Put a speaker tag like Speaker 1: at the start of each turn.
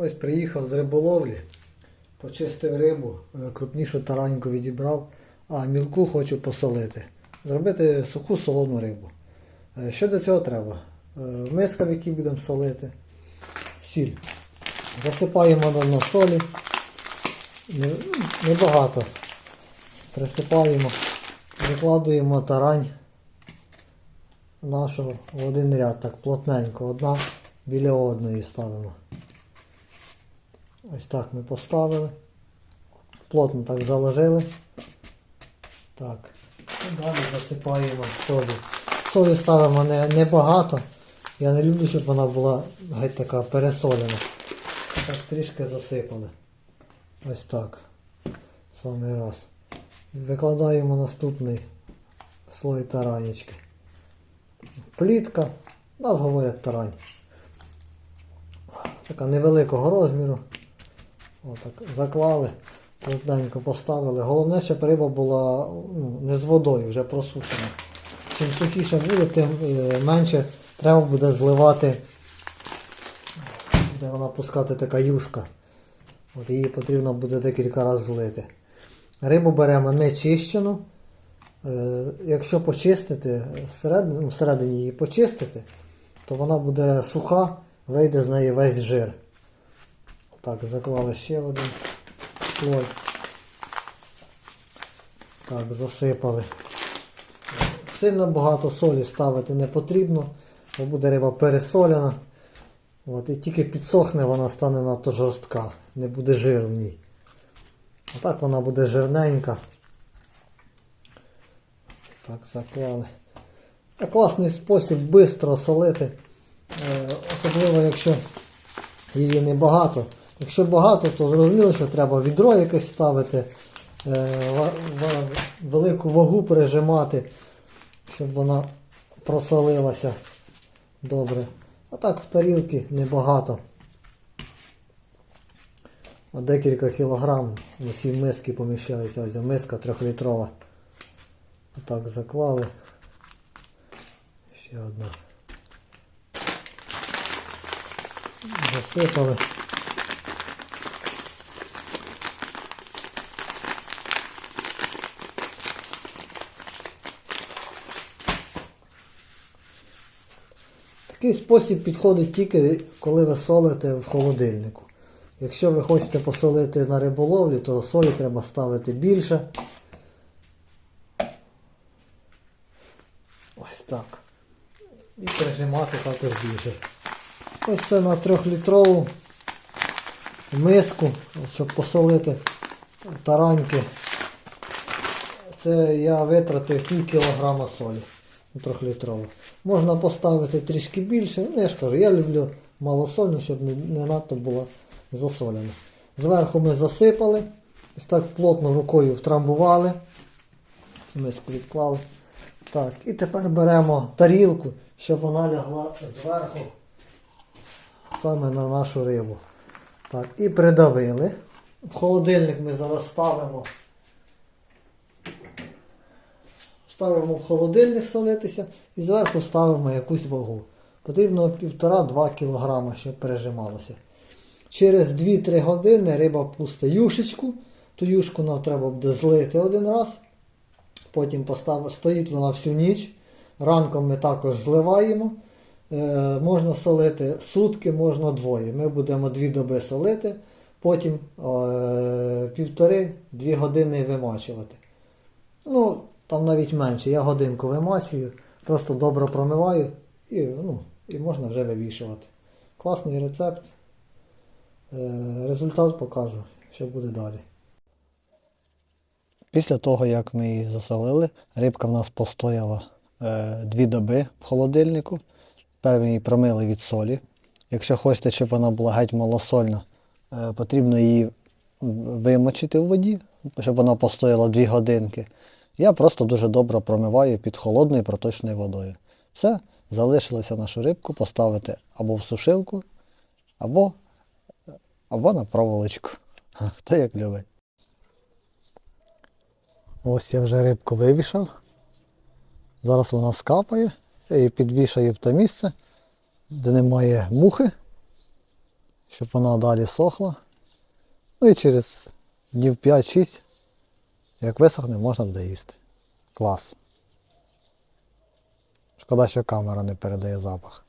Speaker 1: Ось приїхав з риболовлі, почистив рибу, е, крупнішу тараньку відібрав, а мілку хочу посолити. Зробити суху солону рибу. Е, Що до цього треба? Е, Миска, в якій будемо солити, сіль. Засипаємо на солі. Небагато. Присипаємо, викладуємо тарань нашого в один ряд, так плотненько, одна біля одної ставимо. Ось так ми поставили. Плотно так заложили. Так. І далі засипаємо солі. Солі ставимо не, небагато. Я не люблю, щоб вона була геть така пересолена. Так трішки засипали. Ось так. Самий раз. Викладаємо наступний слой таранічки. Плітка. Нас говорять тарань. Така невеликого розміру. Отак заклали, плотненько поставили. Головне, щоб риба була ну, не з водою, вже просушена. Чим сухіше буде, тим е, менше треба буде зливати, буде вона пускати така юшка. От її потрібно буде декілька разів злити. Рибу беремо не чищену. Е, Якщо почистити, ну, всередині її почистити, то вона буде суха, вийде з неї весь жир. Так, заклали ще один слой. Так, засипали. Сильно багато солі ставити не потрібно, бо буде риба пересолена. От, і тільки підсохне, вона стане надто жорстка, не буде жиру в ній. А так вона буде жирненька. Так, заклали. Це класний спосіб швидко солити. Е, Особливо, якщо її небагато. Якщо багато, то зрозуміло, що треба відро якесь ставити, е, велику вагу прижимати, щоб вона просолилася добре. А так в тарілки небагато. А декілька кілограм усі миски поміщаються. Ось миска трьохлітрова. Отак заклали. Ще одна. Засипали. Такий спосіб підходить тільки коли ви солите в холодильнику. Якщо ви хочете посолити на риболовлі, то солі треба ставити більше. Ось так. І прижимати також більше. Ось це на трьохлітрову миску, щоб посолити тараньки. Це я витратив пів кілограма солі. Трьохлітрову. Можна поставити трішки більше. Ну, я ж кажу, я люблю малосольну, щоб не, не надто було засолено. Зверху ми засипали, ось так плотно рукою втрамбували. Миску відклали. Так, і тепер беремо тарілку, щоб вона лягла зверху саме на нашу рибу. Так, і придавили. В холодильник ми зараз ставимо. Ставимо в холодильник солитися і зверху ставимо якусь вагу. Потрібно 1,5-2 кг, щоб пережималося. Через 2-3 години риба пустить юшечку. Ту юшку нам треба буде злити один раз. Потім постав... стоїть вона всю ніч. Ранком ми також зливаємо. Е, можна солити сутки, можна двоє. Ми будемо дві доби солити, потім е, півтори-дві години вимачувати. Ну, там навіть менше. Я годинку вимачую, просто добре промиваю і, ну, і можна вже вивішувати. Класний рецепт. Е, результат покажу, що буде далі. Після того, як ми її засолили, рибка в нас постояла е, дві доби в холодильнику. Тепер ми її промили від солі. Якщо хочете, щоб вона була геть малосольна, е, потрібно її вимочити у воді, щоб вона постояла 2 годинки. Я просто дуже добре промиваю під холодною проточною водою. Все, залишилося нашу рибку поставити або в сушилку, або, або на проволочку. Хто як любить. Ось я вже рибку вивішав. Зараз вона скапає. Її підвішаю в те місце, де немає мухи. щоб вона далі сохла. Ну і через днів 5-6, як висохне, можна буде їсти. Клас. Шкода, що камера не передає запах.